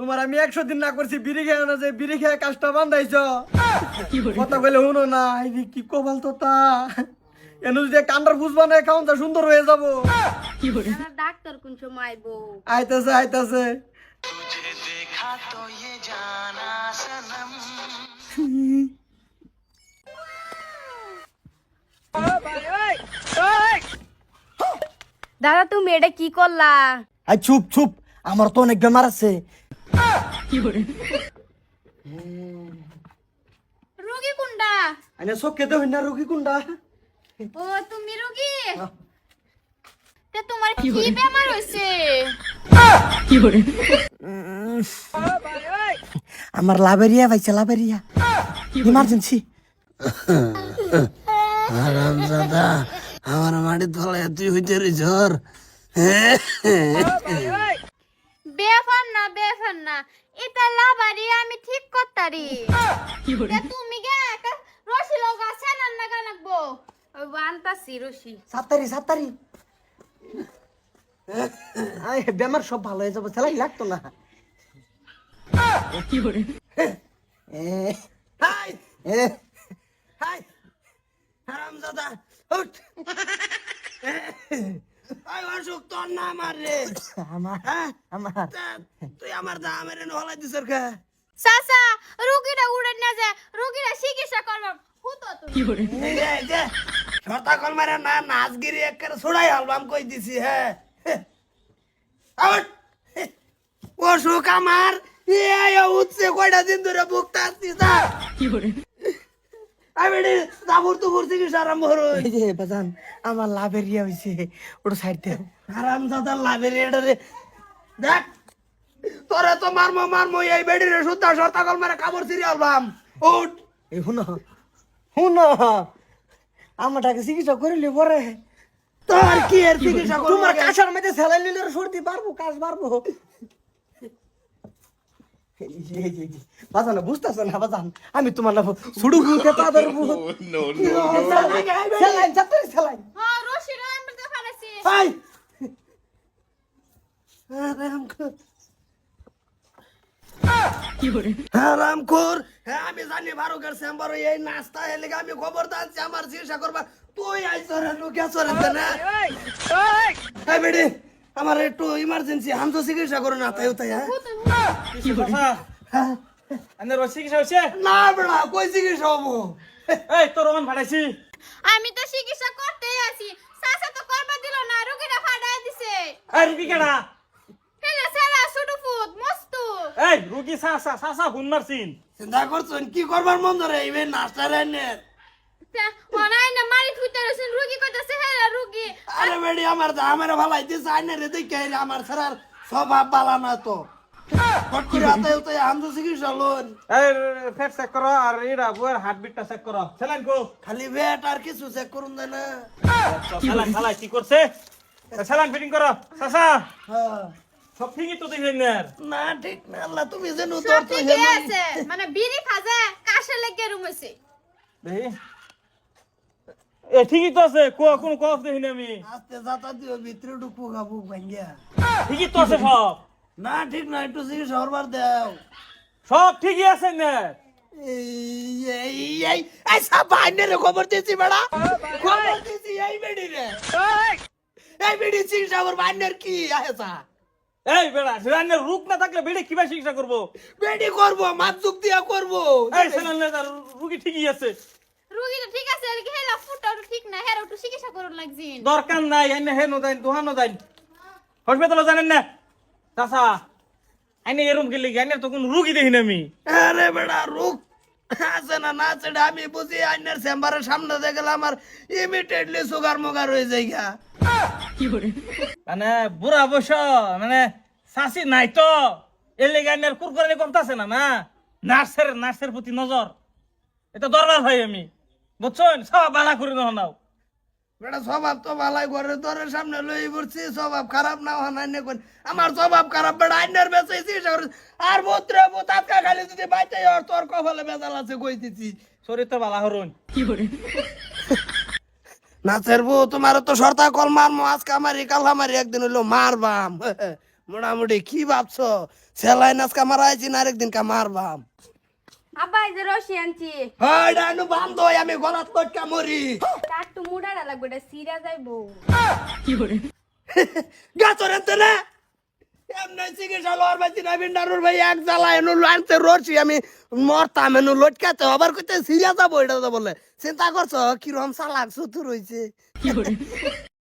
তোমার আমি একশো দিন না করছি বিড়ি খেয়ে না যে বিড়ি খেয়ে কাজটা বান্ধাইছ? কথা কইলে শুনো না এই কি কপাল তো তা এনে যদি কান্ডার ফুস বানায় খাওন তা সুন্দর হয়ে যাব। ডাক্তার কোন সময় আইবো? আইতাছে আইতাছে। দাদা তুমি এটা কি করলা? আই চুপ চুপ। আমার তো অনেক বেমার আছে। রোগী কোনটা? আইনে সব খেতে হই না রুগী কোনটা? ও তুমি রোগী? তে তোমার কি বেমার হইছে? আমার লাভেরিয়া পাইছে লাভেরিয়া ইমার্জেন্সি হারামজাদা আমার মাটি তলায় তুই হইতে রে ঝড় বেফান না বেফান না। এটা লাভারি আমি ঠিক করতারি। তুমি গে একটা রশি লগা সেনান না গানাকবো ওই বানতাছি রশি। সাতারি সাতারি বেমার সব ভালো হয়ে যাবে সেলাই লাগতো না। এ, হাই, এ, হাই, হারামজাদা উঠ। আই অসুখ তোর না আমার রে। আমার হ্যাঁ? আমার। তুই আমার দা আমার এনে হলাই দিছর কে? সাসা রোগীটা উড়ে না যায় রোগীরা চিকিৎসা করলাম হুতো তুমি এই যে, এই যে সর্তা কল মারে না নাচগিরি একের ছড়াই আলবাম কই দিছি হ্যাঁ আউট অসুখ আমার এই উঠছে কয়টা দিন ধরে বুকটা আসছি তা আমি তুবুর চিকিৎসা আরম্ভ হরই এই যে বাজান আমার লাভেরিয়া হইছে ওটা সাইড দে। হারাম দাদা লাভের এডারে দেখ তোরে তো মারমো মারমো এই বেডি রে সুদ্ধা সর্তা কল মারে কাপড় ছিড়ি আলবাম উঠ। এই শুনো শুনো আমারটাকে চিকিৎসা করিলে পরে। তোর কি এর চিকিৎসা তোমার? কাছার মধ্যে সেলাই নিলে সর্দি পারব কাজ পারব বাজান বুঝতেছ না বাজান? আমি তোমার না সুড়ু গুতে পাদর সেলাই যাত্রা সেলাই। হ্যাঁ রশি রে আমি তো ফালাইছি হাই হারাম খোর। হারাম হ্যাঁ আমি জানি ভারুকের চেম্বার এই নাস্তা এলে আমি খবর দাচ্ছি আমার চিকিৎসা করবা তুই আইছ রে লুকিয়া চরে না বেডি আমার একটু ইমার্জেন্সি হাম তো চিকিৎসা করো না তাই তাই হ্যাঁ? রসি কিসা হইছে না বেড়া কই চিকিৎসা হব? এই তোর রমান ফাটাইছি। আমি তো চিকিৎসা করতেই আছি। সাসা তো করবা দিল না রোগীটা ফাটাই দিছে। এই রুগী কেডা? হেলা সারা ছোট ফুট মস্ত। এই রুগী সা সা সা সা হুন মারছিন চিন্তা করছেন কি করবার মন ধরে? এই নাস্তা রান্নের আরে বেডি আমার দা আমার ভালাই দিছে আইনে রে দেখে আমার ছাড়ার স্বভাব বালা না তো। কো। খালি বেট আর কিছু চেক করুন না। কি করছে? সেলাইন ফিটিং করো। সাসা হ্যাঁ। সব ঠিকই তো দেখলেন না? না ঠিক না আল্লাহ তুমি যেন তো ঠিকই আছে। মানে বিড়ি খাজে কাশে লেগে রুমেছে দেখি এ ঠিকই তো আছে কো কোন কফ দেখিনি আমি। আস্তে যাতা দিও ভিতরে ঢুকবো গাবু ভাঙ্গিয়া। ঠিকই তো আছে সব। না ঠিক না একটু চিকিৎসা হরবার দেও। সব ঠিকই আছে না এই সব রে খবর দিছি বেড়া। খবর দিছি এই বেডি রে এই বেডি চিকিৎসা কি আহেসা এই বেড়া রূপ না থাকলে বেড়ে কিবা চিকিৎসা করব? বেডি করব মাপজুক দিয়া করব। এই রুগী ঠিকই আছে। রোগী তো ঠিক আছে আর কি হেলা ফুটটা ঠিক না হেরা একটু চিকিৎসা করুন লাগছিন। দরকার নাই এনে হে নদাইন দোহানো দাইন হসপিটালে জানেন না? চাচা আইনে এরম গেলে আইনের তো কোন রুগী দেখিনি আমি। আরে বেড়া রুক আছে না না সেটা আমি বুঝি আইনের চেম্বারের সামনে দিয়ে গেলে আমার ইমিডিয়েটলি সুগার মুগার হয়ে যায় গা। মানে বুড়া বয়স মানে শাসি নাই তো। এর লেগে আইনের কুরকুরানি কমতাছে না না? নার্সের নার্সের প্রতি নজর। এটা দরকার ভাই আমি। বুঝছেন? সব বালা করে নাও বেটা স্বভাব তো ভালাই ঘরে তোর সামনে লই পড়ছি স্বভাব খারাপ না হন আইনে কোন আমার স্বভাব খারাপ বেটা আইনের বেঁচে চিকিৎসা করে আর খালি যদি বাইতে আর তোর কপালে বেজাল আছে কই দিছি? শরীর তো হরুন। নাচের বউ তোমার তো সর্তা কল মারমো আজকে আমারি কাল আমারি একদিন হইল মারবাম। মোটামুটি কি ভাবছ? সেলাই নাচ কামার আইছি না আরেকদিন কামার ভাব আব্বা এই যে রশি আনছি। হয় ডানু বান্ধ আমি গলাত কটকা মরি। তো মুডাটা লাগবে এটা সিরা যাইবো গাছরেন তো না। এমনি চিকিৎসা লওয়ার না ভাই এক এনু আমি মরতাম এনু আবার যাব, এটা তো বলে। চিন্তা করছ হইছে।